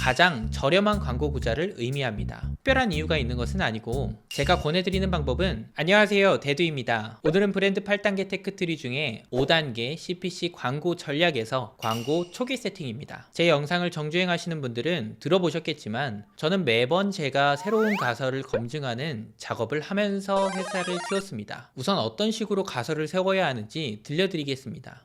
가장 저렴한 광고 구자를 의미합니다. 특별한 이유가 있는 것은 아니고 제가 권해드리는 방법은 안녕하세요 대두입니다. 오늘은 브랜드 8단계 테크트리 중에 5단계 CPC 광고 전략에서 광고 초기 세팅입니다. 제 영상을 정주행하시는 분들은 들어보셨겠지만 저는 매번 제가 새로운 가설을 검증하는 작업을 하면서 회사를 키웠습니다. 우선 어떤 식으로 가설을 세워야 하는지 들려드리겠습니다.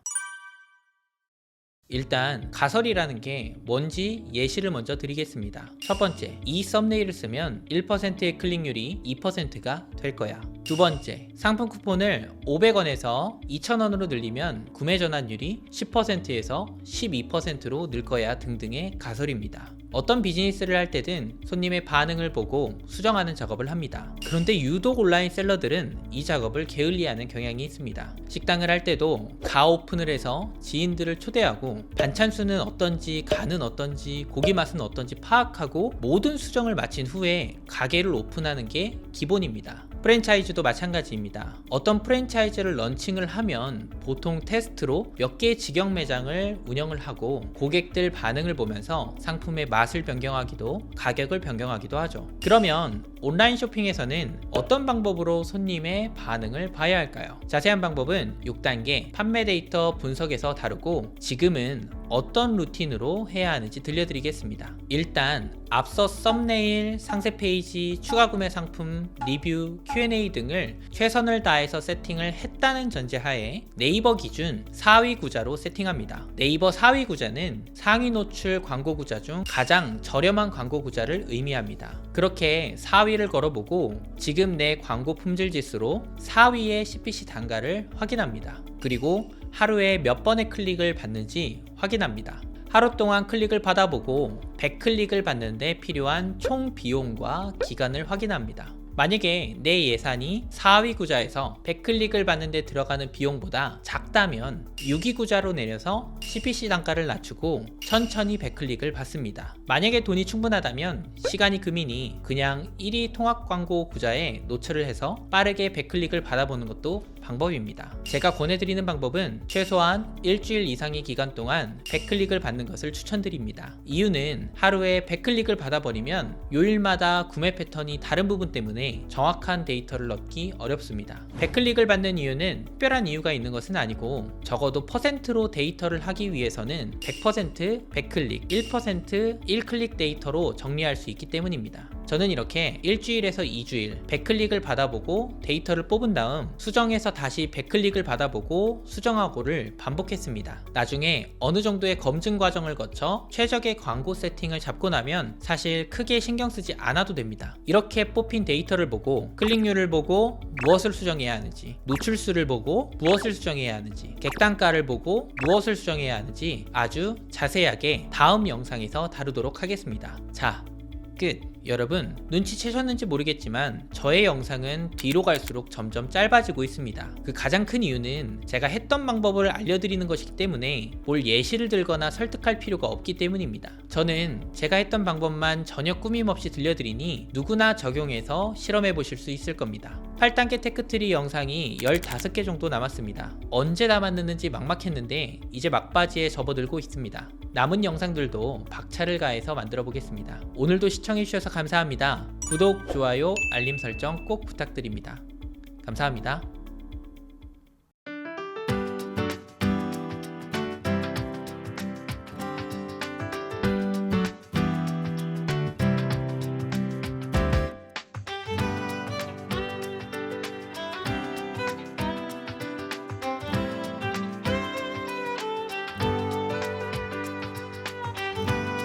일단 가설이라는 게 뭔지 예시를 먼저 드리겠습니다. 첫 번째, 이 썸네일을 쓰면 1%의 클릭률이 2%가 될 거야. 두 번째, 상품 쿠폰을 500원에서 2,000원으로 늘리면 구매 전환율이 10%에서 12%로 늘 거야 등등의 가설입니다. 어떤 비즈니스를 할 때든 손님의 반응을 보고 수정하는 작업을 합니다. 그런데 유독 온라인 셀러들은 이 작업을 게을리하는 경향이 있습니다. 식당을 할 때도 가오픈을 해서 지인들을 초대하고 반찬 수는 어떤지, 간은 어떤지, 고기 맛은 어떤지 파악하고 모든 수정을 마친 후에 가게를 오픈하는 게 기본입니다. 프랜차이즈도 마찬가지입니다. 어떤 프랜차이즈를 런칭을 하면 보통 테스트로 몇 개의 직영 매장을 운영을 하고 고객들 반응을 보면서 상품의 맛을 변경하기도 가격을 변경하기도 하죠. 그러면 온라인 쇼핑에서는 어떤 방법으로 손님의 반응을 봐야 할까요? 자세한 방법은 6단계 판매 데이터 분석에서 다루고 지금은 어떤 루틴으로 해야 하는지 들려드리겠습니다. 일단 앞서 썸네일, 상세 페이지, 추가 구매 상품, 리뷰, Q&A 등을 최선을 다해서 세팅을 했다는 전제하에 네이버 기준 4위 구자로 세팅합니다. 네이버 4위 구자는 상위 노출 광고 구자 중 가장 저렴한 광고 구자를 의미합니다. 그렇게 4위를 걸어보고 지금 내 광고 품질 지수로 4위의 CPC 단가를 확인합니다. 그리고 하루에 몇 번의 클릭을 받는지 확인합니다. 하루 동안 클릭을 받아보고 100클릭을 받는데 필요한 총 비용과 기간을 확인합니다. 만약에 내 예산이 4위 구자에서 100클릭을 받는데 들어가는 비용보다 작다면 6위 구자로 내려서 CPC 단가를 낮추고 천천히 100클릭을 받습니다. 만약에 돈이 충분하다면 시간이 금이니 그냥 1위 통합 광고 구자에 노출을 해서 빠르게 100클릭을 받아보는 것도 방법입니다. 제가 권해드리는 방법은 최소한 일주일 이상의 기간 동안 100클릭을 받는 것을 추천드립니다. 이유는 하루에 100클릭을 받아버리면 요일마다 구매 패턴이 다른 부분 때문에 정확한 데이터를 얻기 어렵습니다. 100클릭을 받는 이유는 특별한 이유가 있는 것은 아니고 적어도 퍼센트로 데이터를 하기 위해서는 100% 100클릭, 1% 1클릭 데이터로 정리할 수 있기 때문입니다. 저는 이렇게 일주일에서 2주일 100클릭을 받아보고 데이터를 뽑은 다음 수정해서 다시 100클릭을 받아보고 수정하고를 반복했습니다. 나중에 어느 정도의 검증 과정을 거쳐 최적의 광고 세팅을 잡고 나면 사실 크게 신경 쓰지 않아도 됩니다. 이렇게 뽑힌 데이터를 보고 클릭률을 보고 무엇을 수정해야 하는지, 노출수를 보고 무엇을 수정해야 하는지, 객단가를 보고 무엇을 수정해야 하는지 아주 자세하게 다음 영상에서 다루도록 하겠습니다. 자, 끝. 여러분 눈치채셨는지 모르겠지만 저의 영상은 뒤로 갈수록 점점 짧아지고 있습니다. 그 가장 큰 이유는 제가 했던 방법을 알려드리는 것이기 때문에 뭘 예시를 들거나 설득할 필요가 없기 때문입니다. 저는 제가 했던 방법만 전혀 꾸밈 없이 들려드리니 누구나 적용해서 실험해 보실 수 있을 겁니다. 8단계 테크트리 영상이 15개 정도 남았습니다. 언제 남았는지 막막했는데 이제 막바지에 접어들고 있습니다. 남은 영상들도 박차를 가해서 만들어 보겠습니다. 오늘도 시청해주셔서 감사합니다. 구독, 좋아요, 알림 설정 꼭 부탁드립니다. 감사합니다.